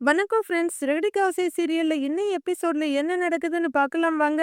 வணக்கம் friends ready காசை சீரியல்ல இன்னும் எபிசோட்ல என்ன நடக்குதுன்னு பார்க்கலாம் வாங்க.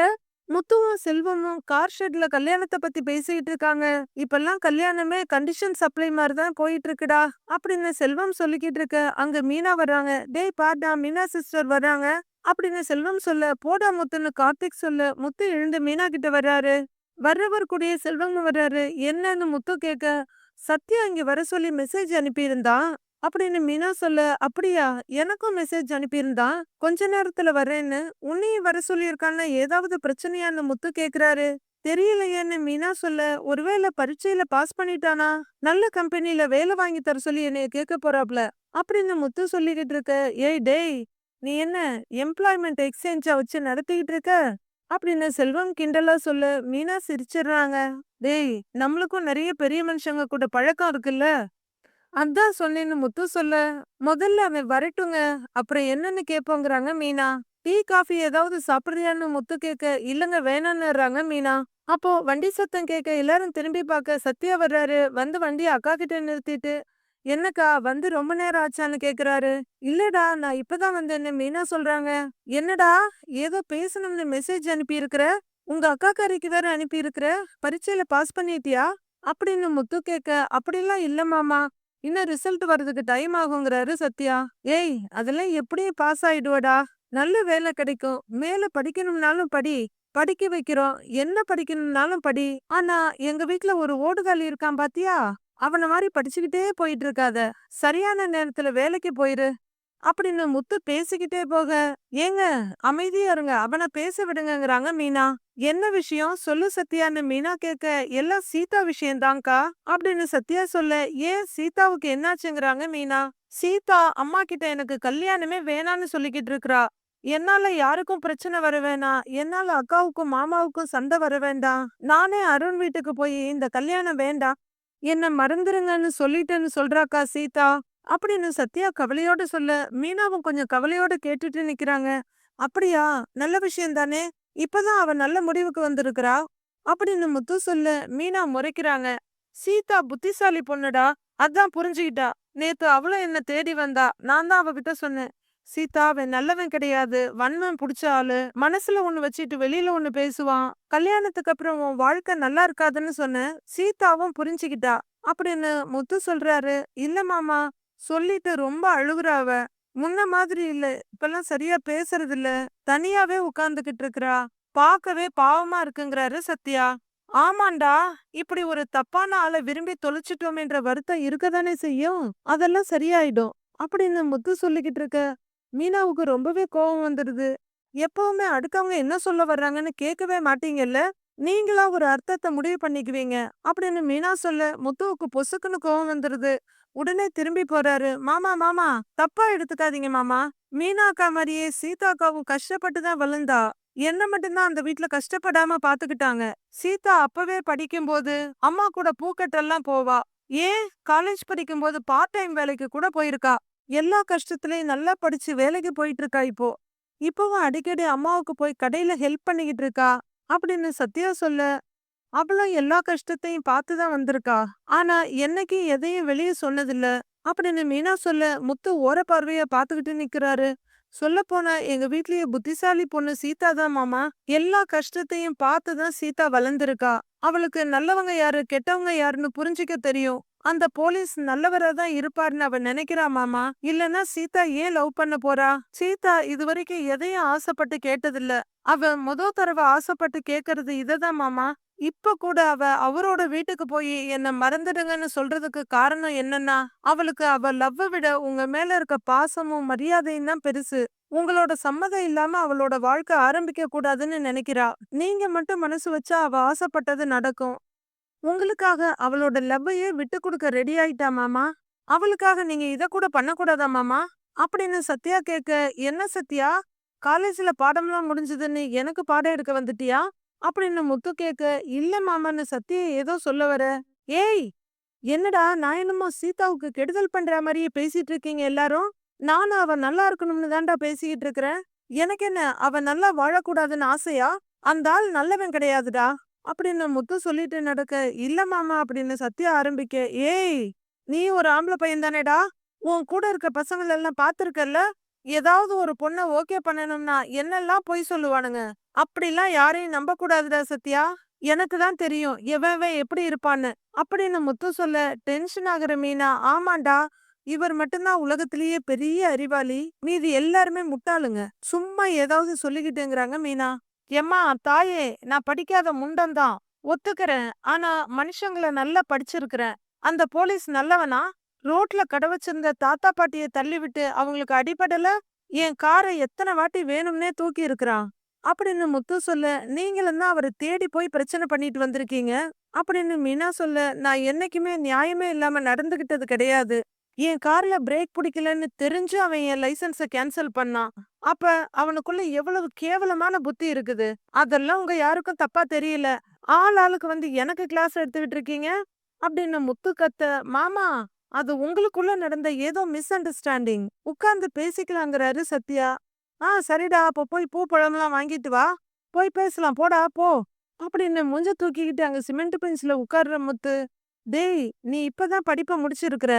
முத்துவும் செல்வமும் கார் ஷெட்ல கல்யாணத்தை பத்தி பேசிக்கிட்டு இருக்காங்க. இப்பெல்லாம் கல்யாணமே கண்டிஷன் சப்ளை மாதிரி தான் போயிட்டு இருக்குடா அப்படின்னு செல்வம் சொல்லிக்கிட்டு இருக்க. அங்க மீனா வர்றாங்க. டேய் பாடா மீனா சிஸ்டர் வர்றாங்க அப்படின்னு செல்வம் சொல்ல. போடா முத்துன்னு கார்த்திக் சொல்ல. முத்து எழுந்து மீனா கிட்ட வர்றாரு. வர்றவர் கூடிய செல்வம் வர்றாரு. என்னன்னு முத்து கேட்க சத்யா இங்க வர சொல்லி மெசேஜ் அனுப்பியிருந்தான் அப்படின்னு மீனா சொல்ல. அப்படியா? எனக்கும் மெசேஜ் அனுப்பியிருந்தா? கொஞ்ச நேரத்துல வரேன்னு உன்னையும் வர சொல்லியிருக்கான்னு ஏதாவது பிரச்சனையான்னு முத்து கேக்குறாரு. தெரியலையேன்னு மீனா சொல்ல ஒருவேளை பரீட்சையில பாஸ் பண்ணிட்டானா? நல்ல கம்பெனில வேலை வாங்கி தர சொல்லி என்னைய கேட்க போறாப்ல அப்படின்னு முத்து சொல்லிக்கிட்டு இருக்க. ஏய் டேய் நீ என்ன எம்ப்ளாய்மெண்ட் எக்ஸ்சேஞ்சா வச்சு நடத்திக்கிட்டு இருக்க? அப்படின்னு செல்வம் கிண்டலா சொல்ல. மீனா சிரிச்சிடுறாங்க. டேய் நம்மளுக்கும் நிறைய பெரிய மனுஷங்க கூட பழக்கம் இருக்குல்ல? அதான் சொன்னேன்னு முத்து சொல்ல முதல்ல அவன் வரட்டுங்க அப்புறம் என்னன்னு கேட்போங்கிறாங்க மீனா. டீ காஃபி ஏதாவது சாப்பிடுறியான்னு முத்து கேட்க இல்லங்க வேணான்னுறாங்க மீனா. அப்போ வண்டி சத்தம் கேட்க எல்லாரும் திரும்பி பார்க்க சத்யா வர்றாரு. வந்து வண்டியை அக்கா கிட்ட நிறுத்திட்டு என்னக்கா வந்து ரொம்ப நேரம் ஆச்சான்னு கேக்குறாரு. இல்லடா நான் இப்பதான் வந்தேன்னு மீனா சொல்றாங்க. என்னடா ஏதோ பேசணும்னு மெசேஜ் அனுப்பியிருக்கிற? உங்க அக்கா கறிக்கு வேற அனுப்பியிருக்கிற? பரீட்சையில பாஸ் பண்ணிட்டியா? அப்படின்னு முத்து கேட்க அப்படிலாம் இல்ல மாமா. இன்னும் ரிசல்ட் வர்றதுக்கு டைம் ஆகுங்கிறாரு சத்யா. ஏய் அதெல்லாம் எப்படியும் பாஸ் ஆயிடுவடா? நல்ல வேலை கிடைக்கும். மேல படிக்கணும்னாலும் படி. படிக்க வைக்கிறோம். என்ன படிக்கணும்னாலும் படி. ஆனா எங்க வீட்ல ஒரு ஓடுகாலி இருக்கான் பாத்தியா? அவன மாதிரி படிச்சுக்கிட்டே போயிட்டு இருக்காத. சரியான நேரத்துல வேலைக்கு போயிரு. அப்படின்னு முத்து பேசிக்கிட்டே போக ஏங்க அமைதியா இருங்க. அவனை பேச விடுங்கிறாங்க மீனா. என்ன விஷயம்? சொல்லு சத்யான்னு மீனா கேட்க எல்லாம் சீதா விஷயம்தான்க்கா அப்படின்னு சத்யா சொல்ல ஏன் சீதாவுக்கு என்னாச்சுங்கிறாங்க மீனா. சீதா அம்மா கிட்ட எனக்கு கல்யாணமே வேணான்னு சொல்லிக்கிட்டு இருக்கறா. என்னால யாருக்கும் பிரச்சனை வர வேணாம் என்னால அக்காவுக்கும் மாமாவுக்கும் சண்டை வர வேண்டாம் நானே அருண் வீட்டுக்கு போய் இந்த கல்யாணம் வேண்டாம் என்ன மறந்துருங்கன்னு சொல்லிட்டேன்னு சொல்றாக்கா சீதா. அப்படின்னு சத்யா கவலையோட சொல்ல மீனாவும் கொஞ்சம் கவலையோட கேட்டுட்டு நிக்கிறாங்க. அப்படியா? நல்ல விஷயம் தானே? இப்பதான் அவ நல்ல முடிவுக்கு வந்திருக்கிறா? அப்படின்னு முத்து சொல்ல மீனா முறைக்கிறாங்க. சீதா புத்திசாலி பொண்ணுடா? அதான் புரிஞ்சுக்கிட்டா. நேத்து அவளும் என்ன தேடி வந்தா. நான் தான் அவகிட்ட சொன்னேன். சீதா அவன் நல்லவன் கிடையாது. வன்மன் புடிச்ச ஆளு. மனசுல ஒண்ணு வச்சுட்டு வெளியில ஒண்ணு பேசுவான். கல்யாணத்துக்கு அப்புறம் உன் வாழ்க்கை நல்லா இருக்காதுன்னு சொன்னேன் சீதாவும் புரிஞ்சுக்கிட்டா. அப்படின்னு முத்து சொல்றாரு. இல்ல மாமா. சொல்லிட்டு ரொம்ப அழுகுறாவ முன்ன மாதிரி இல்ல. இப்பெல்லாம் சரியா பேசுறது இல்ல தனியாவே உட்கார்ந்துகிட்டு இருக்கறா. பார்க்கவே பாவமா இருக்குங்கிறாரு சத்யா. ஆமாண்டா. இப்படி ஒரு தப்பான ஆளை விரும்பி தொலைச்சிட்டோம்ன்ற வருத்தம் இருக்கதானே செய்யும்? அதெல்லாம் சரியாயிடும். அப்படின்னு முத்து சொல்லிக்கிட்டு இருக்க. மீனாவுக்கு ரொம்பவே கோபம் வந்துடுது எப்பவுமே அடுத்தவங்க என்ன சொல்ல வர்றாங்கன்னு கேட்கவே மாட்டீங்கல்ல? நீங்களா ஒரு அர்த்தத்தை முடிவு பண்ணிக்குவீங்க? அப்படின்னு மீனா சொல்ல முத்துவுக்கு பொசுக்குன்னு கோவம் வந்துருது. உடனே திரும்பி போறாரு. மாமா மாமா தப்பா எடுத்துக்காதீங்க மாமா. மீனா அக்கா மாதிரியே சீதா அக்காவும் கஷ்டப்பட்டு தான் வளர்ந்தா. என்ன மட்டும்தான் அந்த வீட்ல கஷ்டப்படாம பாத்துக்கிட்டாங்க. சீதா அப்பவே படிக்கும்போது அம்மா கூட பூக்கட்டெல்லாம் போவா. ஏன்? காலேஜ் படிக்கும்போது பார்ட் டைம் வேலைக்கு கூட போயிருக்கா. எல்லா கஷ்டத்துலயும் நல்லா படிச்சு வேலைக்கு போயிட்டு இருக்கா இப்போ. இப்பவும் அடிக்கடி அம்மாவுக்கு போய் கடையில ஹெல்ப் பண்ணிக்கிட்டு இருக்கா. அப்படின்னு சத்யா சொல்ல அவளும் எல்லா கஷ்டத்தையும் பார்த்துதான் வந்திருக்கா. ஆனா என்னைக்கு எதையும் வெளியே சொன்னதில்ல. அப்படின்னு மீனா சொல்ல முத்து ஓர பார்வைய பார்த்துக்கிட்டு நிக்கிறாரு. சொல்ல போனா எங்க வீட்லயே புத்திசாலி பொண்ணு சீதா தான் மாமா. எல்லா கஷ்டத்தையும் பார்த்துதான் சீதா வளர்ந்திருக்கா. அவளுக்கு நல்லவங்க யாரு கெட்டவங்க யாருன்னு புரிஞ்சுக்க தெரியும். அந்த போலீஸ் நல்லவரா தான் இருப்பாருன்னு அவ நினைக்கிறா மாமா? இல்லனா சீதா ஏன் லவ் பண்ண போறா? சீதா இதுவரைக்கும் எதையும் ஆசைப்பட்டு கேட்டதில்ல. அவ முதல் தடவை ஆசைப்பட்டு கேக்குறது இததான் மாமா. இப்ப கூட அவ அவரோட வீட்டுக்கு போய் என்ன மறந்துடுங்கன்னு சொல்றதுக்கு காரணம் என்னன்னா அவளுக்கு அவ லவ்வ விட உங்க மேல இருக்க பாசமும் மரியாதையும் தான் பெருசு. உங்களோட சம்மதம் இல்லாம அவளோட வாழ்க்கை ஆரம்பிக்க கூடாதுன்னு நினைக்கிறா. நீங்க மட்டும் மனசு வச்சா அவ ஆசைப்பட்டது நடக்கும். உங்களுக்காக அவளோட லவ்வையே விட்டு கொடுக்க ரெடி ஆயிட்டா மாமா? அவளுக்காக நீங்க இத கூட பண்ணக்கூடாதா மாமா? அப்படின்னு சத்யா கேட்க என்ன சத்யா? காலேஜ்ல பாடம்லாம் முடிஞ்சதுன்னு எனக்கு பாடம் எடுக்க வந்துட்டியா? அப்படின்னு முத்து கேட்க இல்ல மாமான்னு சத்திய ஏதோ சொல்ல வர. ஏய் என்னடா நான் என்னமோ சீதாவுக்கு கெடுதல் பண்ற மாதிரியே பேசிட்டு இருக்கீங்க எல்லாரும்? நானும் அவ நல்லா இருக்கணும்னு தான்டா பேசிக்கிட்டு இருக்கிறேன். எனக்கு என்ன அவ நல்லா வாழக்கூடாதுன்னு ஆசையா? அந்த ஆள் நல்லவன் கிடையாதுடா. அப்படின்னு முத்து சொல்லிட்டு நடக்க இல்ல மாமா அப்படின்னு சத்தியா ஆரம்பிக்க ஏய் நீ ஒரு ஆம்பளை பையன் தானேடா. உன் கூட இருக்க பசங்கள எல்லாம் பாத்திருக்கல்ல ஏதாவது ஒரு பொண்ண ஓகே பண்ணணும்னா என்னெல்லாம் பொய் சொல்லுவானுங்க? அப்படிலாம் யாரையும் நம்ப கூடாதுடா சத்யா எனக்கு தான் தெரியும். எவன் எப்படி இருப்பான்னு. அப்படின்னு முத்து சொல்ல டென்ஷன் ஆகுற மீனா? ஆமாண்டா. இவர் மட்டும்தான் உலகத்திலேயே பெரிய அறிவாளி. மீதி எல்லாருமே முட்டாளுங்க. சும்மா ஏதாவது சொல்லிக்கிட்டுங்கிறாங்க மீனா. எம்மா தாயே நான் படிக்காத முண்டந்தான் ஒத்துக்கிறேன். ஆனா மனுஷங்கள நல்லா படிச்சிருக்கிறேன். அந்த போலீஸ் நல்லவனா? ரோட்ல கடை வச்சிருந்த தாத்தா பாட்டிய தள்ளிவிட்டு அவங்களுக்கு அடிபடல? என் காரை எத்தனை வாட்டி வேணும்னே தூக்கி இருக்கிறான். அப்படின்னு முத்து சொல்ல நீங்களும் தான் அவரை தேடி போய் பிரச்சனை பண்ணிட்டு வந்திருக்கீங்க. அப்படின்னு மீனா சொல்ல நான் என்னைக்குமே நியாயமே இல்லாம நடந்துகிட்டது கிடையாது. என் கார்ல பிரேக் பிடிக்கலன்னு தெரிஞ்சு அவன் என் லைசன்ஸ கேன்சல் பண்ணான். அப்ப அவனுக்குள்ள எவ்வளவு கேவலமான புத்தி இருக்குது? அதெல்லாம் உங்க யாருக்கும் தப்பா தெரியல. ஆள் ஆளுக்கு வந்து எனக்கு கிளாஸ் எடுத்துக்கிட்டு இருக்கீங்க? அப்படின்னு முத்து கத்த மாமா அது உங்களுக்குள்ள நடந்த ஏதோ மிஸ் அண்டர்ஸ்டாண்டிங் உட்கார்ந்து பேசிக்கலாங்கிறாரு சத்யா. ஆ சரிடா அப்போ போய் பூ பழம்லாம் வாங்கிட்டு வா. போய் பேசலாம். போடா போ. அப்படின்னு முஞ்ச தூக்கிக்கிட்டு அங்க சிமெண்ட் பெஞ்சில உட்கார்ற முத்து டேய் நீ இப்பதான் படிப்பை முடிச்சிருக்கிற.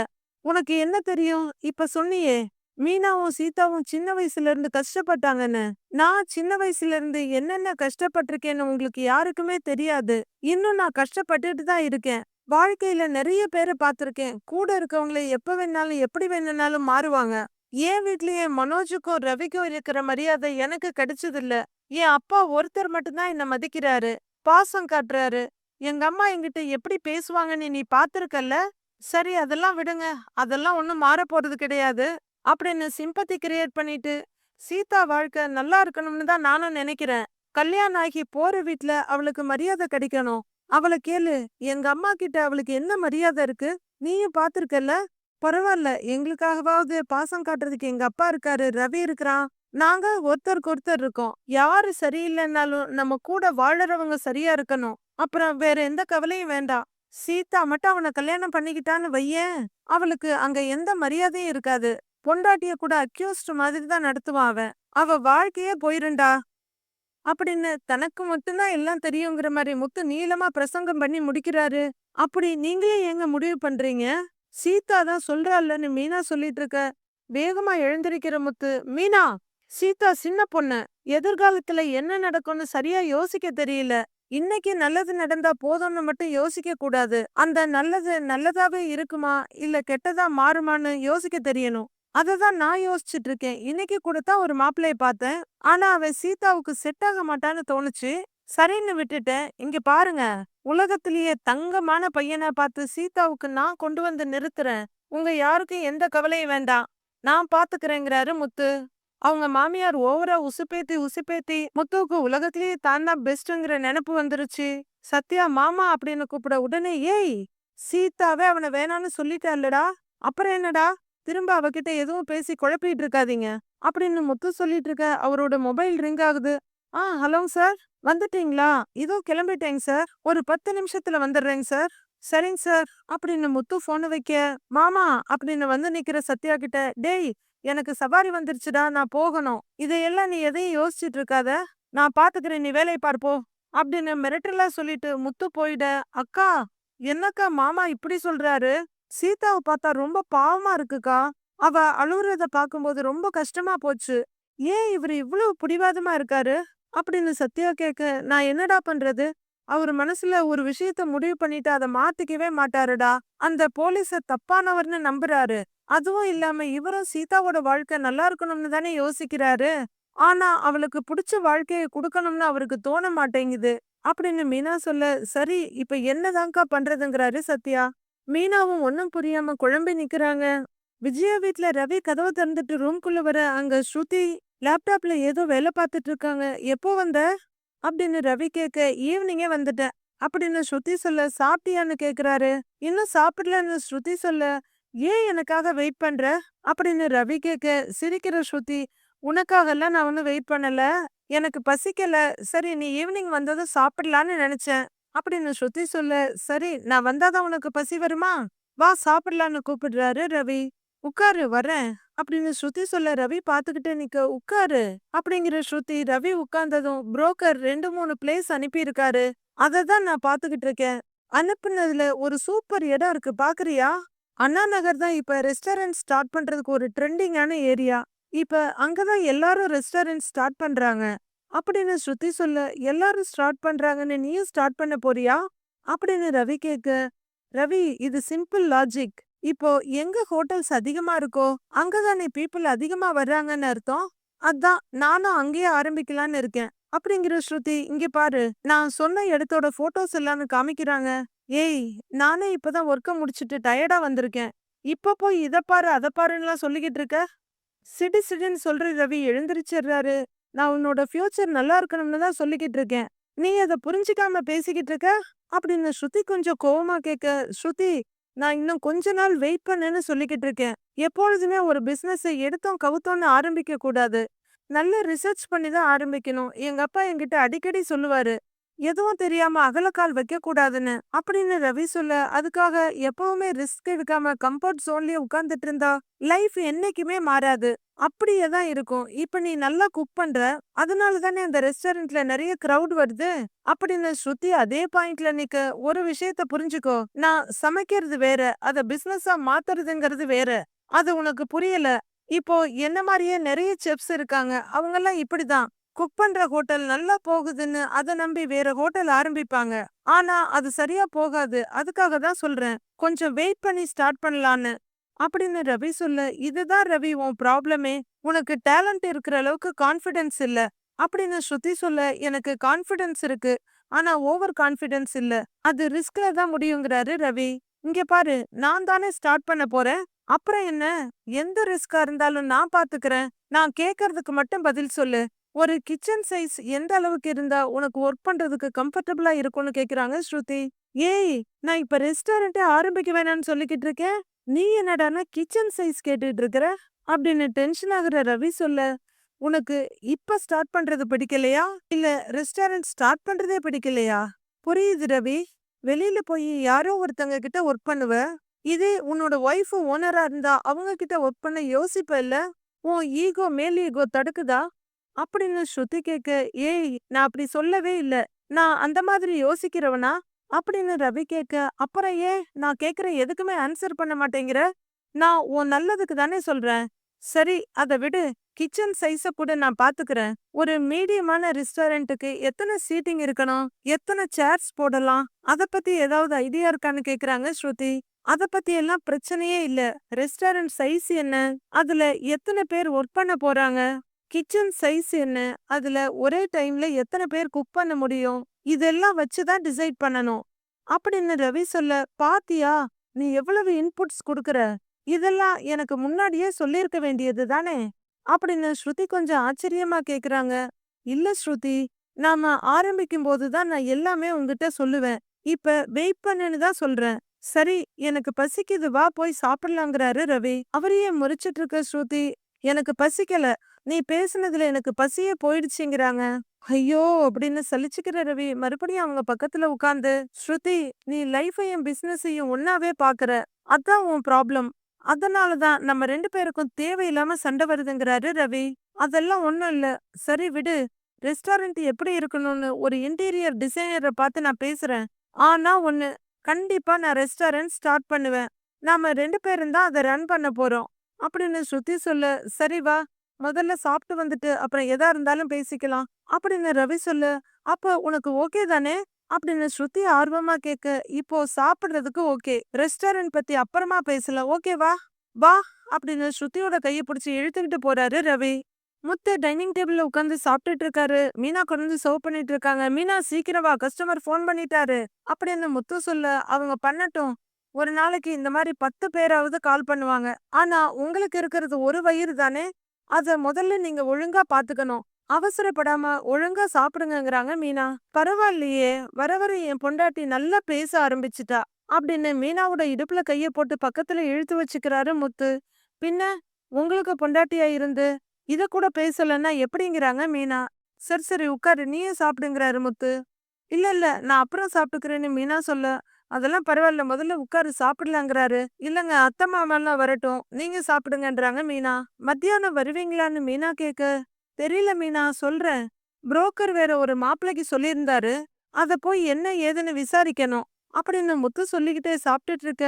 உனக்கு என்ன தெரியும்? இப்ப சொன்னியே மீனாவும் சீதாவும் சின்ன வயசுல இருந்து கஷ்டப்பட்டாங்கன்னு. நான் சின்ன வயசுல இருந்து என்னென்ன கஷ்டப்பட்டிருக்கேன்னு உங்களுக்கு யாருக்குமே தெரியாது. இன்னும் நான் கஷ்டப்பட்டுட்டு தான் இருக்கேன். வாழ்க்கையில நிறைய பேரை பார்த்துருக்கேன். கூட இருக்கவங்கள எப்ப வேணாலும் எப்படி வேணும்னாலும் மாறுவாங்க. என் வீட்லயே மனோஜுக்கும் ரவிக்கும் இருக்கிற மரியாதை எனக்கு கிடைச்சது இல்ல என் அப்பா ஒருத்தர் மட்டும்தான் என்ன மதிக்கிறாரு. பாசம் காட்டுறாரு. எங்க அம்மா என்கிட்ட எப்படி பேசுவாங்கன்னு நீ பாத்திருக்கல்ல சரி அதெல்லாம் விடுங்க. அதெல்லாம் ஒன்றும் மாறப்போறது போறது கிடையாது. அப்படின்னு சிம்பத்தி கிரியேட் பண்ணிட்டு சீதா வாழ்க்கை நல்லா இருக்கணும்னு தான் நானும் நினைக்கிறேன். கல்யாணம் ஆகி போற வீட்ல அவளுக்கு மரியாதை கிடைக்கணும். அவளை கேளு. எங்க அம்மா கிட்ட அவளுக்கு என்ன மரியாதை இருக்கு? நீயும் பாத்திருக்கல பரவாயில்ல. எங்களுக்காகவாவது பாசம் காட்டுறதுக்கு எங்க அப்பா இருக்காரு ரவி இருக்கிறான். நாங்க ஒருத்தருக்கு ஒருத்தர் இருக்கோம். யாரு சரியில்லைன்னாலும் நம்ம கூட வாழறவங்க சரியா இருக்கணும். அப்புறம் வேற எந்த கவலையும் வேண்டாம். சீதா மட்டும் அவனை கல்யாணம் பண்ணிக்கிட்டான்னு வையேன். அவளுக்கு அங்க எந்த மரியாதையும் இருக்காது. பொண்டாட்டிய கூட அக்யூஸ்ட் மாதிரி தான் நடத்துவான் அவன் அவ வாழ்க்கையே போயிருண்டா. அப்படின்னு தனக்கு மட்டும்தான் எல்லாம் தெரியுங்கிற மாதிரி முத்து நீளமா பிரசங்கம் பண்ணி முடிக்கிறாரு. அப்படி நீங்களே ஏங்க முடிவு பண்றீங்க? சீதா தான் சொல்றாள்லன்னு மீனா சொல்லிட்டு இருக்க. வேகமா எழுந்திருக்கிற முத்து மீனா சீதா சின்ன பொண்ணு. எதிர்காலத்துல என்ன நடக்கும்னு சரியா யோசிக்க தெரியல. இன்னைக்கு நல்லது நடந்தா போதும்னு மட்டும் யோசிக்க கூடாது. அந்த நல்லது நல்லதாவே இருக்குமா? இல்ல கெட்டதா மாறுமான்னு யோசிக்க தெரியணும். அததான் நான் யோசிச்சுட்டு இருக்கேன். இன்னைக்கு கூட தான் ஒரு மாப்பிள்ளைய பார்த்தேன். ஆனா அவன் சீதாவுக்கு செட் ஆக மாட்டான்னு தோணுச்சு. சரின்னு விட்டுட்டேன். இங்க பாருங்க. உலகத்திலேயே தங்கமான பையனை பார்த்து சீதாவுக்கு நான் கொண்டு வந்து நிறுத்துறேன். உங்க யாருக்கும் எந்த கவலையும் வேண்டாம். நான் பாத்துக்கிறேங்கிறாரு முத்து. அவங்க மாமியார் ஓவரா உசுப்பேத்தி உசுப்பேத்தி முத்துவுக்கு உலகத்திலேயே தான் தான் பெஸ்ட்டுங்கிற நினப்பு வந்துருச்சு. சத்யா மாமா அப்படின்னு கூப்பிட உடனே ஏய் சீதாவே அவனை வேணான்னு சொல்லிட்டாள்லடா அப்புறம் என்னடா? திரும்ப அவகிட்ட எதுவும் பேசி குழப்பிட்டு இருக்காதீங்க. அப்படின்னு முத்து சொல்லிட்டு இருக்க அவரோட மொபைல் ரிங் ஆகுது. ஆ ஹலோ சார். வந்துட்டீங்களா? இதோ கிளம்பிட்டேங்க சார். ஒரு பத்து நிமிஷத்துல வந்துடுறேங்க சார். சரிங்க சார். அப்படின்னு முத்து போன வைக்க மாமா அப்படின்னு வந்து நிக்கிற சத்யா கிட்ட டேய் எனக்கு சவாரி வந்துருச்சுடா நான் போகணும். இதையெல்லாம் நீ எதையும் யோசிச்சுட்டு இருக்காத. நான் பாத்துக்கிறேன் நீ வேலையை பார்ப்போ அப்படின்னு மிரட்டலா சொல்லிட்டு முத்து போயிட அக்கா என்னக்கா மாமா இப்படி சொல்றாரு? சீதாவை பார்த்தா ரொம்ப பாவமா இருக்குக்கா. அவ அழுவுறத பாக்கும்போது ரொம்ப கஷ்டமா போச்சு. ஏன் இவர் இவ்வளவு பிடிவாதமா இருக்காரு? அப்படின்னு சத்யா கேட்க நான் என்னடா பண்றது? அவர் மனசுல ஒரு விஷயத்த முடிவு பண்ணிட்டு அதை மாத்திக்கவே மாட்டாருடா. அந்த போலீஸ தப்பானவர்னு நம்புறாரு. அதுவும் இல்லாம இவரும் சீதாவோட வாழ்க்கை நல்லா இருக்கணும்னு தானே யோசிக்கிறாரு. ஆனா அவளுக்கு பிடிச்ச வாழ்க்கைய குடுக்கணும்னு அவருக்கு தோண மாட்டேங்குது. அப்படின்னு மீனா சொல்ல சரி இப்ப என்னதான்க்கா பண்றதுங்கிறாரு சத்யா. மீனாவும் ஒன்னும் புரியாம குழம்பி நிக்கிறாங்க. விஜயா வீட்ல ரவி கதவை திறந்துட்டு ரூம்குள்ள வர அங்க ஸ்ருதி லேப்டாப்ல ஏதோ வேலை பார்த்துட்டு இருக்காங்க. எப்போ வந்த? அப்படின்னு ரவி கேட்க ஈவினிங்கே வந்துட்டேன். அப்படின்னு ஸ்ருதி சொல்ல சாப்பிட்டியான்னு கேக்குறாரு. இன்னும் சாப்பிடலன்னு ஸ்ருதி சொல்ல ஏன் எனக்காக வெயிட் பண்ற? அப்படின்னு ரவி கேட்க சிரிக்கிற ஸ்ருதி உனக்காகலாம் நான் ஒன்னும் வெயிட் பண்ணல. எனக்கு பசிக்கல. சரி நீ ஈவினிங் வந்ததும் சாப்பிடலான்னு நினைச்சேன். அப்படின்னு ஸ்ருதி சொல்ல சரி நான் வந்தாதான் உனக்கு பசி வருமா? வா சாப்பிடலான்னு கூப்பிடுறாரு ரவி. உட்காரு வரேன் அப்படின்னு ஸ்ருதி சொல்ல ரவி பாத்துக்கிட்டே நிக்க உட்காரு அப்படிங்கிற ஸ்ருதி ரவி உட்கார்ந்ததும் புரோக்கர் ரெண்டு மூணு பிளேஸ் அனுப்பியிருக்காரு. அதை தான் நான் பார்த்துக்கிட்டு இருக்கேன். அனுப்புனதுல ஒரு சூப்பர் இடம் இருக்கு பாக்குறியா? அண்ணா நகர் தான் இப்ப ரெஸ்டாரண்ட் ஸ்டார்ட் பண்றதுக்கு ஒரு ட்ரெண்டிங்கான ஏரியா இப்ப அங்கதான் எல்லாரும் ரெஸ்டாரண்ட் ஸ்டார்ட் பண்றாங்க. அப்படின்னு ஸ்ருதி சொல்ல எல்லாரும் ஸ்டார்ட் பண்றாங்கன்னு நீயும் ஸ்டார்ட் பண்ண போறியா? அப்படின்னு ரவி கேட்க ரவி இது சிம்பிள் லாஜிக் இப்போ எங்க ஹோட்டல்ஸ் அதிகமா இருக்கோ அங்கதானே பீப்புள் அதிகமா வர்றாங்கன்னு அர்த்தம்? அதான் நானும் அங்கேயே ஆரம்பிக்கலான்னு இருக்கேன். அப்படிங்கிற ஸ்ருதி இங்க பாரு நான் சொன்ன இடத்தோட போட்டோஸ் எல்லாமே காமிக்கிறாங்க. ஏய் நானே இப்பதான் ஒர்க்க முடிச்சுட்டு டயர்டா வந்திருக்கேன். இப்ப போய் இத பாரு அத பாருன்னுலாம் சொல்லிக்கிட்டு இருக்க? சிடி சிடின்னு சொல்ற ரவி எழுந்திருச்சிடுறாரு. நான் உன்னோட ஃபியூச்சர் நல்லா இருக்கணும்னு தான் சொல்லிக்கிட்டு இருக்கேன். நீ அதை புரிஞ்சுக்காம பேசிக்கிட்டு இருக்க? அப்படின்னு ஸ்ருதி கொஞ்சம் கோவமா கேட்க ஸ்ருதி நான் இன்னும் கொஞ்ச நாள் வெயிட் பண்ணுன்னு சொல்லிக்கிட்டு இருக்கேன். எப்பொழுதுமே ஒரு பிஸ்னஸை எடுத்தோம் கவுத்தோம்னு ஆரம்பிக்க கூடாது. நல்ல ரிசர்ச் பண்ணி தான் ஆரம்பிக்கணும். எங்க அப்பா என்கிட்ட அடிக்கடி சொல்லுவாரு எதுவும் தெரியாம அகலக்கால் வைக்க கூடாதுன்னு. அப்படின்னு ரவி சொல்ல அதுக்காக எப்பவுமே ரிஸ்க் எடுக்காம கம்ஃபர்ட் ஜோன்லயே உட்கார்ந்துட்டு இருந்தா லைஃப் என்னைக்குமே மாறாது. அப்படியே தான் இருக்கும். இப்ப நீ நல்லா குக் பண்ற அதனால தானே அந்த ரெஸ்டாரண்ட்ல நிறைய கிரவுட் வருது. அப்படின்னு ஸ்ருதி அதே பாயிண்ட்ல நிக்க ஒரு விஷயத்த புரிஞ்சுக்கோ. நான் சமைக்கிறது வேற அத பிசினஸா மாத்துறதுங்கிறது வேற. அது உனக்கு புரியல. இப்போ என்ன மாதிரியே நிறைய செப்ஸ் இருக்காங்க. அவங்கெல்லாம் இப்படிதான் குக் பண்ற ஹோட்டல் நல்லா போகுதுன்னு அதை நம்பி வேற ஹோட்டல் ஆரம்பிப்பாங்க. ஆனா அது சரியா போகாது. அதுக்காக தான் சொல்றேன். கொஞ்சம் வெயிட் பண்ணி ஸ்டார்ட் பண்ணலான்னு. அப்படின்னு ரவி சொல்ல இதுதான் ரவி உன் ப்ராப்ளமே. உனக்கு டேலண்ட் இருக்கிற அளவுக்கு கான்ஃபிடன்ஸ் இல்ல. அப்படின்னு ஸ்ருதி சொல்ல எனக்கு கான்ஃபிடென்ஸ் இருக்கு. ஆனா ஓவர் கான்ஃபிடென்ஸ் இல்ல. அது ரிஸ்க்ல தான் முடியுங்கிறாரு ரவி. இங்க பாரு நான் தானே ஸ்டார்ட் பண்ண போறேன். அப்புறம் என்ன? எந்த ரிஸ்கா இருந்தாலும் நான் பாத்துக்கிறேன். நான் கேக்குறதுக்கு மட்டும் பதில் சொல்லு. ஒரு கிச்சன் சைஸ் எந்த அளவுக்கு இருந்தா உனக்கு ஒர்க் பண்றதுக்கு கம்ஃபர்டபுளா இருக்கும்னு கேக்குறாங்க ஸ்ருதி. ஏய் நான் இப்ப ரெஸ்டாரண்டே ஆரம்பிக்க வேணாம்னு சொல்லிக்கிட்டு இருக்கேன். நீ என்னடான்னா கிச்சன் சைஸ் கேட்டுட்டு இருக்கிற? அப்படின்னு டென்ஷன் ஆகுற ரவி சொல்ல உனக்கு இப்ப ஸ்டார்ட் பண்றது பிடிக்கலையா? இல்ல ரெஸ்டாரண்ட் ஸ்டார்ட் பண்றதே பிடிக்கலையா? புரியுது ரவி. வெளியில போய் யாரோ ஒருத்தங்க கிட்ட ஒர்க் பண்ணுவ. இதே உன்னோட ஒய்ஃப் ஓனரா இருந்தா அவங்க கிட்ட ஒர்க் பண்ண யோசிப்ப இல்ல? உன் ஈகோ மேல் ஈகோ தடுக்குதா? அப்படின்னு ஸ்ருதி கேட்க ஏய் நான் அப்படி சொல்லவே இல்ல. நான் அந்த மாதிரி யோசிக்கிறவனா? அப்படின்னு ரவி கேட்க அப்புறம் ஏன்? நான் கேட்குற எதுக்குமே ஆன்சர் பண்ண மாட்டேங்கிற? நான் உன் நல்லதுக்கு தானே சொல்றேன். சரி அத விடு. கிச்சன் சைஸ கூட நான் பாத்துக்கிறேன். ஒரு மீடியமான ரெஸ்டாரண்ட்டுக்கு எத்தனை சீட்டிங் இருக்கணும்? எத்தனை சேர்ஸ் போடலாம்? அத பத்தி ஏதாவது ஐடியா இருக்கான்னு கேக்குறாங்க ஸ்ருதி. அத பத்தி எல்லாம் பிரச்சனையே இல்ல. ரெஸ்டாரண்ட் சைஸ் என்ன? அதுல எத்தனை பேர் ஒர்க் பண்ண போறாங்க? கிச்சன் சைஸ் என்ன? அதுல ஒரே டைம்ல எத்தனை பேர் குக் பண்ண முடியும்? இதெல்லாம் வச்சுதான் டிசைட் பண்ணணும். அப்படின்னு ரவி சொல்ல பாத்தியா நீ எவ்வளவு இன்புட்ஸ் கொடுக்கற? இதெல்லாம் எனக்கு முன்னாடியே சொல்லியிருக்க வேண்டியது தானே? அப்படின்னு ஸ்ருதி கொஞ்சம் ஆச்சரியமா கேக்குறாங்க. இல்ல ஸ்ருதி நாம ஆரம்பிக்கும் போதுதான் நான் எல்லாமே உங்ககிட்ட சொல்லுவேன். இப்ப வெயிட் பண்ணுன்னு தான் சொல்றேன். சரி எனக்கு பசிக்குது வா போய் சாப்பிடலாங்கிறாரு ரவி. அவரையே முறிச்சிட்டு இருக்க ஸ்ருதி எனக்கு பசிக்கல. நீ பேசுனதுல எனக்கு பசியே போயிடுச்சுங்கிறாங்க. ஐயோ! அப்படின்னு சலிச்சுக்கிற ரவி மறுபடியும் அவங்க பக்கத்துல உட்காந்து ஸ்ருதி நீ லைஃபையும் பிசினஸையும் ஒன்னாவே பாக்குற. அதான் உன் ப்ராப்ளம் அதனாலதான் நம்ம ரெண்டு பேருக்கும் தேவையில்லாம சண்டை வருதுங்கிறாரு ரவி. அதெல்லாம் ஒண்ணும் இல்ல. சரி விடு. ரெஸ்டாரண்ட் எப்படி இருக்கணும்னு ஒரு இன்டீரியர் டிசைனரை பார்த்து நான் பேசுறேன். ஆனா ஒண்ணு கண்டிப்பா நான் ரெஸ்டாரண்ட் ஸ்டார்ட் பண்ணுவேன். நாம ரெண்டு பேரும் தான் அதை ரன் பண்ண போறோம். அப்படின்னு ஸ்ருதி சொல்ல சரி வா. முதல்ல சாப்பிட்டு வந்துட்டு அப்புறம் எதா இருந்தாலும் பேசிக்கலாம். அப்படின்னு ரவி சொல்லு. அப்ப உனக்கு ஓகே தானே? அப்படின்னு ஸ்ருதி ஆர்வமா கேட்க இப்போ சாப்பிடுறதுக்கு ஓகே ரெஸ்டாரண்ட் பத்தி அப்புறமா பேசல. ஓகேவா வா? அப்படின்னு ஸ்ருதியோட கையை பிடிச்சி இழுத்துக்கிட்டு போறாரு ரவி. முத்து டைனிங் டேபிள்ல உட்காந்து சாப்பிட்டுட்டு இருக்காரு. மீனா குழந்தை சர்வ் பண்ணிட்டு இருக்காங்க. மீனா சீக்கிரம் வா. கஸ்டமர் ஃபோன் பண்ணிட்டாரு. அப்படின்னு முத்து சொல்ல. அவங்க பண்ணட்டும். ஒரு நாளைக்கு இந்த மாதிரி பத்து பேராவது கால் பண்ணுவாங்க. ஆனா உங்களுக்கு இருக்கிறது ஒரு வயிறு தானே? அத முதல்ல நீங்க ஒழுங்கா பாத்துக்கணும். அவசரப்படாம ஒழுங்கா சாப்பிடுங்கங்கறாங்க மீனா. பரவாயில்லையே வர வர என் பொண்டாட்டி நல்லா பேச ஆரம்பிச்சிட்டா அப்படின்னு மீனாவோட இடுப்புல கைய போட்டு பக்கத்துல இழுத்து வச்சுக்கிறாரு முத்து. பின்ன உங்களுக்கு பொண்டாட்டியா இருந்து இத கூட பேசலன்னா எப்படிங்கிறாங்க மீனா. சரி சரி உட்காரு நீயே சாப்பிடுங்கிறாரு முத்து. இல்ல இல்ல நான் அப்புறம் சாப்பிட்டுக்கிறேன்னு மீனா சொல்ல அதெல்லாம் பரவாயில்ல. முதல்ல உட்காரு சாப்பிடலாங்கிறாரு. இல்லங்க அத்தை மாமெல்லாம் வரட்டும். நீங்க சாப்பிடுங்கன்றாங்க மீனா. மத்தியானம் வருவீங்களான்னு மீனா கேக்க. தெரியல மீனா சொல்றேன். புரோக்கர் வேற ஒரு மாப்பிள்ளைக்கு சொல்லியிருந்தாரு. அத போய் என்ன ஏதுன்னு விசாரிக்கணும். அப்படின்னு முத்து சொல்லிக்கிட்டே சாப்பிட்டுட்டு இருக்க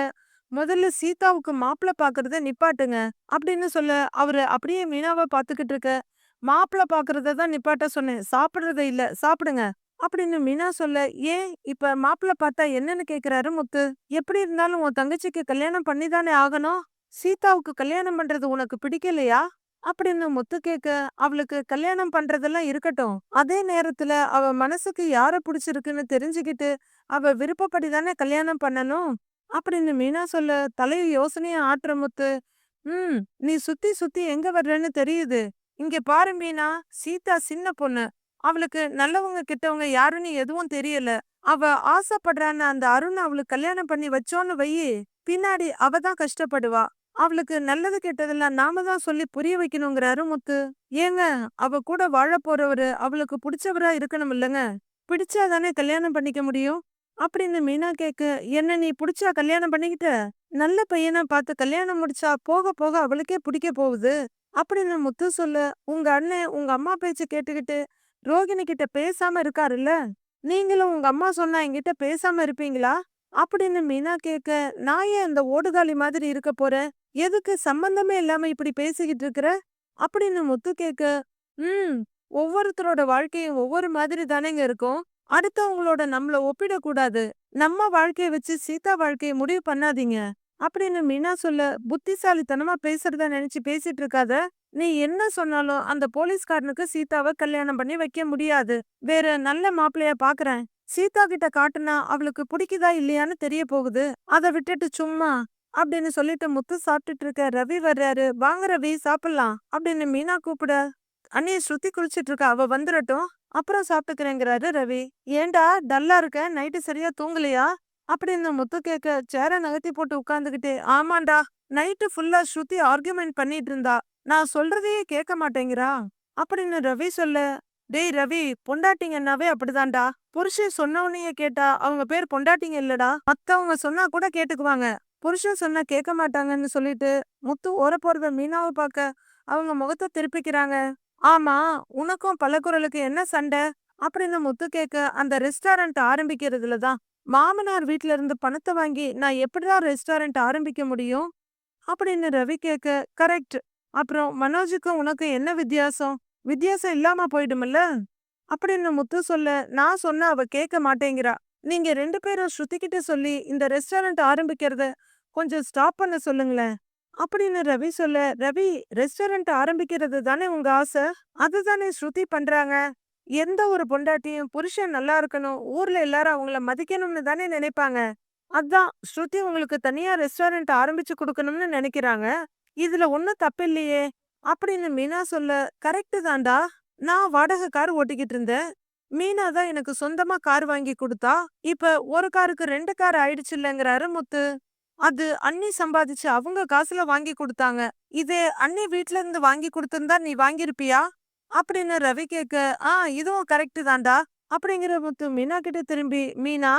முதல்ல சீதாவுக்கு மாப்பிள பாக்குறத நிப்பாட்டுங்க. அப்படின்னு சொல்ல அவரு அப்படியே மீனாவை பாத்துக்கிட்டு இருக்க மாப்பிள பாக்குறத தான் நிப்பாட்ட சொன்னேன். சாப்பிடுறத இல்ல சாப்பிடுங்க. அப்படின்னு மீனா சொல்ல ஏன் இப்ப மாப்பிள்ள பார்த்தா என்னன்னு கேக்குறாரு முத்து? எப்படி இருந்தாலும் உன் தங்கச்சிக்கு கல்யாணம் பண்ணிதானே ஆகணும்? சீதாவுக்கு கல்யாணம் பண்றது உனக்கு பிடிக்கலையா? அப்படின்னு முத்து கேக்க அவளுக்கு கல்யாணம் பண்றதெல்லாம் இருக்கட்டும். அதே நேரத்துல அவ மனசுக்கு யார பிடிச்சிருக்குன்னு தெரிஞ்சுக்கிட்டு அவ விருப்பப்படி தானே கல்யாணம் பண்ணணும்? அப்படின்னு மீனா சொல்ல தலைய யோசனைய ஆட்டுற முத்து ம் நீ சுத்தி சுத்தி எங்க வர்றன்னு தெரியுது. இங்க பாரு மீனா சீதா சின்ன பொண்ணு. அவளுக்கு நல்லவங்க கிட்டவங்க யாருன்னு எதுவும் தெரியல. அவ ஆசைப்படுறான்னு அந்த அருண் அவளுக்கு கல்யாணம் பண்ணி வச்சோன்னு வையி பின்னாடி அவ தான் கஷ்டப்படுவா. அவளுக்கு நல்லது கெட்டதெல்லாம் நாம தான் சொல்லி புரிய வைக்கணுங்கிறாரு முத்து ஏங்க அவ கூட வாழ போறவரு அவளுக்கு பிடிச்சவரா இருக்கணும் இல்லங்க? பிடிச்சாதானே கல்யாணம் பண்ணிக்க முடியும்? அப்படின்னு மீனா கேக்கு என்ன நீ புடிச்சா கல்யாணம் பண்ணிக்கிட்ட? நல்ல பையனை பார்த்து கல்யாணம் முடிச்சா போக போக அவளுக்கே பிடிக்க போகுது? அப்படின்னு முத்து சொல்ல உங்க அண்ணன் உங்க அம்மா பேச்சு கேட்டுக்கிட்டு ரோகிணி கிட்ட பேசாம இருக்காருல்ல? நீங்களும் உங்க அம்மா சொன்னா என்கிட்ட பேசாம இருப்பீங்களா? அப்படின்னு மீனா கேக்க நான் ஏன் அந்த ஓடுகாலி மாதிரி இருக்க போறேன்? எதுக்கு? சம்பந்தமே இல்லாம இப்படி பேசிக்கிட்டு இருக்கிற? அப்படின்னு முத்து கேக்க ம் ஒவ்வொருத்தரோட வாழ்க்கையும் ஒவ்வொரு மாதிரி தானேங்க இருக்கும். அடுத்தவங்களோட நம்மள ஒப்பிடக்கூடாது. நம்ம வாழ்க்கைய வச்சு சீதா வாழ்க்கைய முடிவு பண்ணாதீங்க. அப்படின்னு மீனா சொல்ல புத்திசாலித்தனமா பேசுறத நினைச்சு பேசிட்டு இருக்காத. நீ என்ன சொன்னாலும் அந்த போலீஸ்காரனுக்கு சீதாவை கல்யாணம் பண்ணி வைக்க முடியாது. வேற நல்ல மாப்பிள்ளைய பாக்குறேன். சீதா கிட்ட காட்டுனா அவளுக்கு பிடிக்குதா இல்லையான்னு தெரிய போகுது அத விட்டுட்டு சும்மா அப்படின்னு சொல்லிட்டு முத்து சாப்பிட்டுட்டு இருக்க ரவி வர்றாரு. வாங்க ரவி சாப்பிடலாம் அப்படின்னு மீனா கூப்பிட அண்ணிய ஸ்ருதி குளிச்சிட்டு இருக்க. அவ வந்துடட்டும் அப்புறம் சாப்பிட்டுக்கிறேங்கிறாரு ரவி. ஏன்டா டல்லா இருக்க? நைட்டு சரியா தூங்கலையா? அப்படின்னு முத்து கேட்க சேர நகர்த்தி போட்டு உட்கார்ந்துகிட்டே ஆமாண்டா நைட்டு ஃபுல்லா ஸ்ருதி ஆர்குமெண்ட் பண்ணிட்டு இருந்தா. நான் சொல்றதையே கேட்க மாட்டேங்கிறா. அப்படின்னு ரவி சொல்ல டேய் ரவி பொண்டாட்டிங்கன்னாவே அப்படிதான்டா. புருஷன் சொன்னவனையே கேட்டா அவங்க பேர் பொண்டாட்டிங்க இல்லடா. மத்தவங்க சொன்னா கூட கேட்டுக்குவாங்க. புருஷன் சொன்னா கேட்க மாட்டாங்கன்னு சொல்லிட்டு முத்து ஓர போறத மீனாவை பார்க்க அவங்க முகத்தை திருப்பிக்கிறாங்க. ஆமா உனக்கும் பல்லக்குரலுக்கு என்ன சண்டை? அப்படின்னு முத்து கேட்க அந்த ரெஸ்டாரண்ட் ஆரம்பிக்கிறதுல தான். மாமனார் வீட்ல இருந்து பணத்தை வாங்கி நான் எப்படிதான் ரெஸ்டாரண்ட் ஆரம்பிக்க முடியும்? அப்படின்னு ரவி கேட்க கரெக்ட் அப்புறம் மனோஜுக்கும் உனக்கும் என்ன வித்தியாசம்? வித்தியாசம் இல்லாம போயிடுமில்ல? அப்படின்னு முத்து சொல்ல நான் சொன்ன அவ கேட்க மாட்டேங்கிறா. நீங்க ரெண்டு பேரும் ஸ்ருதிக்கிட்ட சொல்லி இந்த ரெஸ்டாரண்ட் ஆரம்பிக்கிறத கொஞ்சம் ஸ்டாப் பண்ண சொல்லுங்களேன். அப்படின்னு ரவி சொல்ல ரவி ரெஸ்டாரண்ட் ஆரம்பிக்கிறது தானே உங்க ஆசை? அதுதானே ஸ்ருதி பண்றாங்க. எந்த ஒரு பொண்டாட்டியும் புருஷன் நல்லா இருக்கணும். ஊர்ல எல்லாரும் அவங்கள மதிக்கணும்னு தானே நினைப்பாங்க. அதான் ஸ்ருதி உங்களுக்கு தனியா ரெஸ்டாரண்ட் ஆரம்பிச்சு கொடுக்கணும்னு நினைக்கிறாங்க. இதுல ஒன்னும் தப்பில்லையே அப்படின்னு மீனா சொல்ல கரெக்டு தான்டா நான் வாடகை கார் ஓட்டிக்கிட்டு இருந்தேன். மீனா தான் எனக்கு சொந்தமா கார் வாங்கி கொடுத்தா இப்ப ஒரு காருக்கு ரெண்டு கார் ஆயிடுச்சு இல்லைங்கிறாரு முத்து. அது அண்ணி சம்பாதிச்சு அவங்க காசுல வாங்கி கொடுத்தாங்க. இதே அண்ணி வீட்ல இருந்து வாங்கி கொடுத்திருந்தா நீ வாங்கியிருப்பியா? அப்படின்னு ரவி கேட்க ஆ இதுவும் கரெக்டு தான்டா அப்படிங்கிற முத்து மீனா கிட்ட திரும்பி மீனா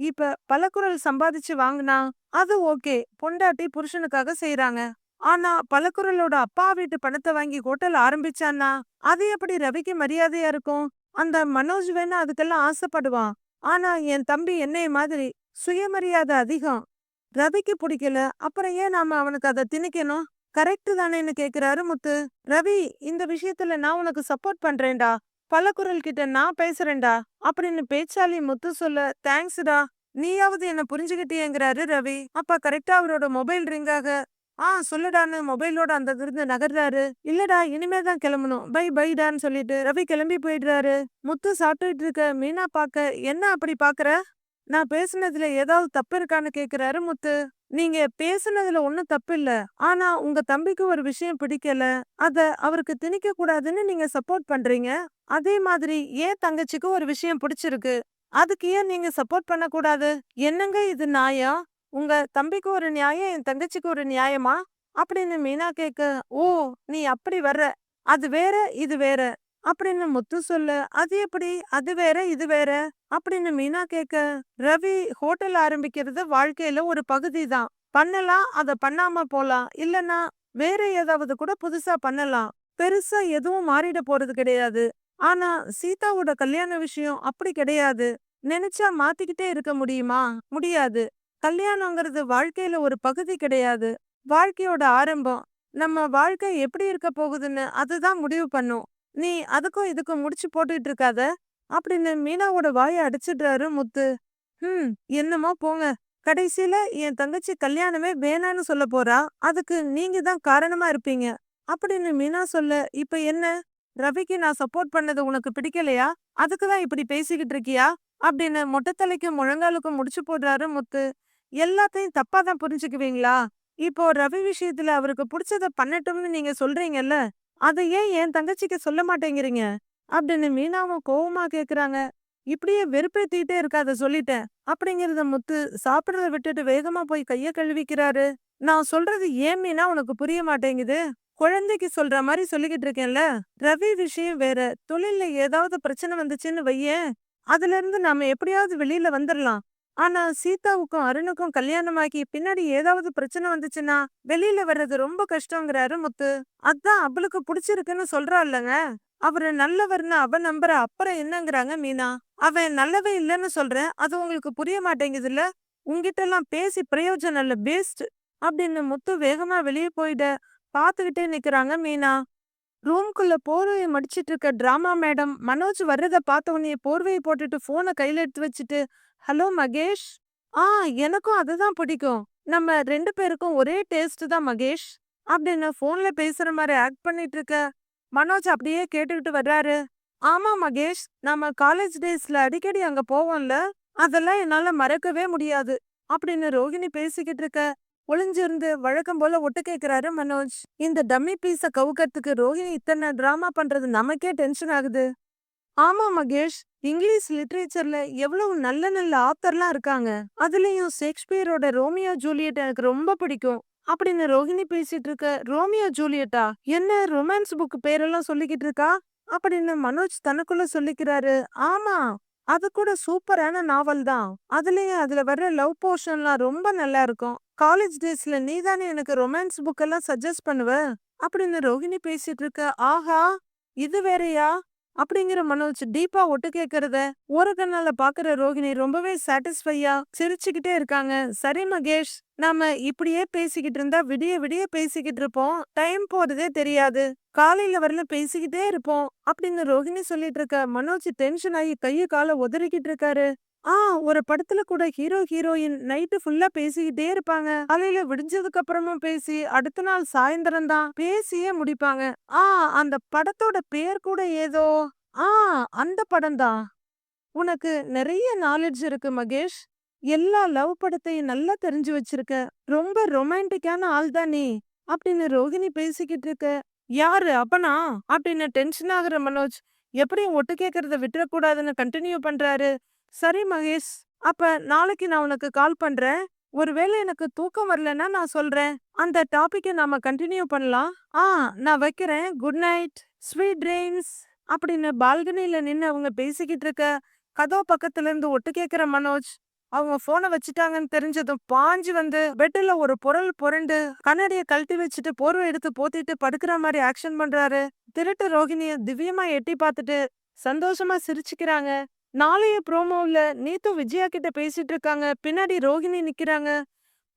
இப்ப பலக்குரல் சம்பாதிச்சு வாங்குனா அது ஓகே பொண்டாட்டி புருஷனுக்காக செய்யறாங்க ஆனா பலக்குரலோட அப்பா வீட்டு பணத்தை வாங்கி ஹோட்டல் ஆரம்பிச்சான்னா அது எப்படி ரவிக்கு மரியாதையா இருக்கும்? அந்த மனோஜ் வேணா அதுக்கெல்லாம் ஆசைப்படுவான். ஆனா என் தம்பி என்னைய மாதிரி சுயமரியாதை அதிகம். ரவிக்கு பிடிக்கல அப்புறம் ஏன் நாம அவனுக்கு அதை திணிக்கணும்? கரெக்ட் தானேன்னு கேக்குறாரு முத்து. ரவி இந்த விஷயத்துல நான் உனக்கு சப்போர்ட் பண்றேன்டா. பலக்குரல் கிட்ட நான் பேசுறேன்டா. அப்படின்னு பேச்சாளி முத்து சொல்ல தேங்க்ஸ்டா. நீயாவது என்ன புரிஞ்சுகிட்டியேங்கிறாரு ரவி. அப்ப கரெக்டா அவரோட மொபைல் ரிங்காக ஆ சொல்லுடான்னு மொபைலோட அந்த இருந்து நகர்றாரு. இல்லடா இனிமே தான் கிளம்பணும். பை பைடான்னு சொல்லிட்டு ரவி கிளம்பி போயிடுறாரு. முத்து சாப்பிட்டுட்டு இருக்க மீனா பாக்க என்ன அப்படி பாக்குற நான் பேசுனதுல ஏதாவது தப்பு இருக்கான்னு கேக்குறாரு முத்து. நீங்க பேசுனதுல ஒன்னும் தப்பு இல்ல. ஆனா உங்க தம்பிக்கு ஒரு விஷயம் பிடிக்கல. அத அவருக்கு திணிக்க கூடாதுன்னு நீங்க சப்போர்ட் பண்றீங்க. அதே மாதிரி ஏன் தங்கச்சிக்கு ஒரு விஷயம் பிடிச்சிருக்கு? அதுக்கு ஏன் நீங்க சப்போர்ட் பண்ண கூடாது என்னங்க இது நாயா? உங்க தம்பிக்கு ஒரு நியாயம் என் தங்கச்சிக்கு ஒரு நியாயமா? அப்படின்னு மீனா கேட்க ஓ நீ அப்படி வர்ற. அது வேற இது வேற. அப்படின்னு முத்து சொல்லு அது எப்படி? அது வேற இது வேற? அப்படின்னு மீனா கேட்க ரவி ஹோட்டல் ஆரம்பிக்கிறது வாழ்க்கையில ஒரு பகுதி தான். பண்ணலாம் அத பண்ணாம போலாம். இல்லனா வேற ஏதாவது கூட புதுசா பண்ணலாம். பெருசா எதுவும் மாறிட போறது கிடையாது. ஆனா சீதாவோட கல்யாண விஷயம் அப்படி கிடையாது. நினைச்சா மாத்திக்கிட்டே இருக்க முடியுமா? முடியாது. கல்யாணங்கிறது வாழ்க்கையில ஒரு பகுதி கிடையாது. வாழ்க்கையோட ஆரம்பம். நம்ம வாழ்க்கை எப்படி இருக்க போகுதுன்னு அதுதான் முடிவு பண்ணும். நீ அதுக்கும் இதுக்கும் முடிச்சு போட்டுட்டு இருக்காத. அப்படின்னு மீனாவோட வாய அடிச்சிடுறாரு முத்து. ஹம் என்னமோ போங்க. கடைசியில என் தங்கச்சி கல்யாணமே வேணான்னு சொல்ல போறா. அதுக்கு நீங்க தான் காரணமா இருப்பீங்க. அப்படின்னு மீனா சொல்ல, இப்ப என்ன? ரவிக்கு நான் சப்போர்ட் பண்ணது உனக்கு பிடிக்கலையா? அதுக்கு தான் இப்படி பேசிக்கிட்டு இருக்கியா? அப்படின்னு மொட்டை தலைக்கும் முழங்காலுக்கும் முடிச்சு போடுறாரு முத்து. எல்லாத்தையும் தப்பா தான் புரிஞ்சுக்குவீங்களா? இப்போ ரவி விஷயத்துல அவருக்கு புடிச்சத பண்ணட்டும்னு நீங்க சொல்றீங்கல்ல. அத ஏன் என் தங்கச்சிக்கு சொல்ல மாட்டேங்கிறீங்க? அப்படின்னு மீனாவும் கோவமா கேக்குறாங்க. இப்படியே வெறுப்பேத்திட்டே இருக்காத சொல்லிட்டேன். அப்படிங்கறத முத்து சாப்பிடுறத விட்டுட்டு வேகமா போய் கைய கழுவிக்கிறாரு. நான் சொல்றது ஏன் மீனா உனக்கு புரிய மாட்டேங்குது? குழந்தைக்கு சொல்ற மாதிரி சொல்லிக்கிட்டு இருக்கேன்ல. ரவி விஷயம் வேற. தொழில்ல ஏதாவது பிரச்சனை வந்துச்சுன்னு வையேன். அதுல இருந்து நாம எப்படியாவது வெளியில வந்துடலாம். ஆனா சீதாவுக்கும் அருணுக்கும் கல்யாணமாகி பின்னாடி ஏதாவது பிரச்சனை வந்துச்சுன்னா வெளியில வர்றது ரொம்ப கஷ்டங்கிறாரு முத்து. அதான் அவளுக்கு புடிச்சிருக்குன்னு சொல்றா இல்லங்க. அவரு நல்லவர்னு அவ நம்புற அப்புறம் என்னங்கிறாங்க மீனா. அவன் நல்லவே இல்லைன்னு சொல்றேன். அது உங்களுக்கு புரிய மாட்டேங்குதுல்ல. உங்ககிட்ட எல்லாம் பேசி பிரயோஜனம் இல்ல பேஸ்ட். அப்படின்னு முத்து வேகமா வெளியே போயிட பாத்துக்கிட்டே நிக்கிறாங்க மீனா. ரூம்குள்ள போர்வையை மடிச்சிட்டு இருக்க டிராமா மேடம் மனோஜ் வர்றத பார்த்த உடனே போர்வையை போட்டுட்டு போனை கையில எடுத்து வச்சுட்டு ஹலோ மகேஷ். ஆ எனக்கும் அதுதான் பிடிக்கும். நம்ம ரெண்டு பேருக்கும் ஒரே டேஸ்ட் தான் மகேஷ். அப்படின்னு ஃபோன்ல பேசுற மாதிரி ஆக்ட் பண்ணிட்டு இருக்க? மனோஜ் அப்படியே கேட்டுக்கிட்டு வர்றாரு. ஆமா மகேஷ். நம்ம காலேஜ் டேஸ்ல அடிக்கடி அங்க போவோம்ல. அதெல்லாம் என்னால மறக்கவே முடியாது. அப்படின்னு ரோஹிணி பேசிக்கிட்டு இருக்க. ஒளிஞ்சிருந்து வழக்கம் போல ஒட்டு கேக்குறாரு மனோஜ். இந்த டம்மி பீஸ கவுக்கறதுக்கு ரோஹிணி இத்தனை டிராமா பண்றது நமக்கே டென்ஷன் ஆகுது. ஆமா மகேஷ் இங்கிலீஷ் லிட்ரேச்சர்ல எவ்வளவு நல்ல நல்ல ஆத்தர்லாம் இருக்காங்க. அதுலயும் ஷேக்ஸ்பியரோட ரோமியோ ஜூலியட் எனக்கு ரொம்ப பிடிக்கும். அப்படின்னு ரோஹிணி பேசிட்டு இருக்க ரோமியோ ஜூலியட்டா என்ன ரொமான்ஸ் புக் பேரெல்லாம் சொல்லிக்கிட்டு இருக்கா? அப்படின்னு மனோஜ் தனக்குள்ள சொல்லிக்கிறாரு ஆமா அது கூட சூப்பரான நாவல் தான். அதுலயும் அதுல வர்ற லவ் போர்ஷன்லாம் ரொம்ப நல்லா இருக்கும். காலேஜ் டேஸ்ல நீ தானே எனக்கு ரொமான்ஸ் புக் எல்லாம் சஜஸ்ட் பண்ணுவ? அப்படின்னு ரோஹிணி பேசிட்டு இருக்க ஆஹா இது வேறயா? அப்படிங்கிற மனோஜ் டீப்பா ஒட்டு கேக்குறத ஒரு கண்ணால பாக்குற ரோகிணி ரொம்பவே சாட்டிஸ்ஃபையா சிரிச்சுக்கிட்டே இருக்காங்க. சரி மகேஷ் நாம இப்படியே பேசிக்கிட்டு இருந்தா விடிய விடிய பேசிக்கிட்டு இருப்போம். டைம் போறதே தெரியாது. காலையில வரல பேசிக்கிட்டே இருப்போம். அப்படின்னு ரோகிணி சொல்லிட்டு இருக்க மனோஜ் டென்ஷன் ஆகி கைய கால உதறிக்கிட்டு இருக்காரு. ஆ ஒரு படத்துல கூட ஹீரோ ஹீரோயின் நைட்டு ஃபுல்லா பேசிக்கிட்டே இருப்பாங்க. காலையில விடிஞ்சதுக்கு அப்புறமும் பேசி அடுத்த நாள் சாயந்தரம் தான் பேசியே முடிப்பாங்க. ஆ அந்த படத்தோட பேர் கூட ஏதோ? ஆ அந்த படம் தான். உனக்கு நிறைய நாலேஜ் இருக்கு மகேஷ். எல்லா லவ் படத்தையும் நல்லா தெரிஞ்சு வச்சிருக்க. ரொம்ப ரொமான்டிக்கான ஆள் தான் நீ. அப்படின்னு ரோஹிணி பேசிக்கிட்டு இருக்க. யாரு அப்பனா? அப்படின்னு டென்ஷன் ஆகுற மனோஜ். எப்படியும் ஒட்டு கேட்கறத விட்டுறக்கூடாதுன்னு கண்டினியூ பண்றாரு. சரி மகேஷ் அப்ப நாளைக்கு நான் உனக்கு கால் பண்றேன். ஒருவேளை எனக்கு தூக்கம் வரலன்னா நான் சொல்றேன். அந்த டாபிக்கை நாம கண்டினியூ பண்ணலாம். ஆ நான் வைக்கிறேன். குட் நைட் ஸ்வீட் ட்ரீம்ஸ் அப்படின்னு பால்கனில நின்னு அவங்க பேசிக்கிட்டு இருக்க கதோ பக்கத்துல இருந்து ஒட்டு கேக்குற மனோஜ் அவங்க போனை வச்சுட்டாங்கன்னு தெரிஞ்சதும் பாஞ்சு வந்து பெட்டில் ஒரு பொருள் புரண்டு கண்ணாடிய கழட்டி வச்சுட்டு போர்வை எடுத்து போத்திட்டு படுக்கிற மாதிரி ஆக்ஷன் பண்றாரு. திருட்டு ரோகிணிய திவ்யமா எட்டி பார்த்துட்டு சந்தோஷமா சிரிச்சுக்கிறாங்க. நாளைய ப்ரோமோவில் நீத்து விஜயா கிட்ட பேசிட்டு இருக்காங்க. பின்னாடி ரோஹிணி நிக்கிறாங்க.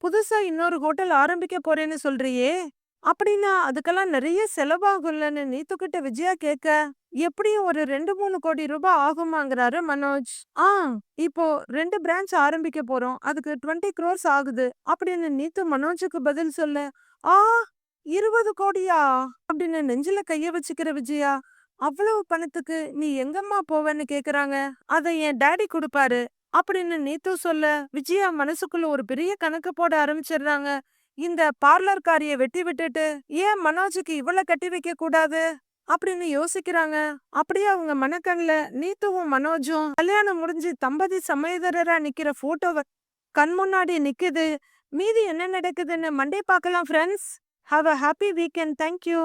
புதுசா இன்னொரு ஹோட்டல் ஆரம்பிக்க போறேன்னு சொல்றியே. அப்படின்னா அதுக்கெல்லாம் நிறைய செலவாகும்லன்னு நீத்து கிட்ட விஜயா கேட்க எப்படியும் ஒரு ரெண்டு மூணு கோடி ரூபாய் ஆகுமாங்கிறாரு மனோஜ். ஆ இப்போ ரெண்டு பிரான்ச் ஆரம்பிக்க போறோம். அதுக்கு டுவெண்ட்டி க்ரோர்ஸ் ஆகுது. அப்படின்னு நீத்து மனோஜுக்கு பதில் சொல்ல ஆ இருபது கோடியா? அப்படின்னு நெஞ்சில கைய வச்சுக்கிற விஜயா அவ்வளவு பணத்துக்கு நீ எங்கம்மா போவேன்னு கேக்குறாங்க. அதை என் டேடி கொடுப்பாரு. அப்படின்னு நீத்து சொல்ல விஜயா மனசுக்குள்ள ஒரு பெரிய கணக்கு போட ஆரம்பிச்சிடுறாங்க. இந்த பார்லர் காரிய வெட்டி விட்டுட்டு ஏன் மனோஜுக்கு இவ்வளவு கட்டி வைக்க கூடாது? அப்படின்னு யோசிக்கிறாங்க. அப்படியே அவங்க மனக்கண்ல நீத்துவும் மனோஜும் கல்யாணம் முடிஞ்சு தம்பதி சமயதரரா நிக்கிற போட்டோவை கண் முன்னாடி நிக்குது. மீதி என்ன நடக்குதுன்னு மண்டே பார்க்கலாம் friends have a happy weekend thank you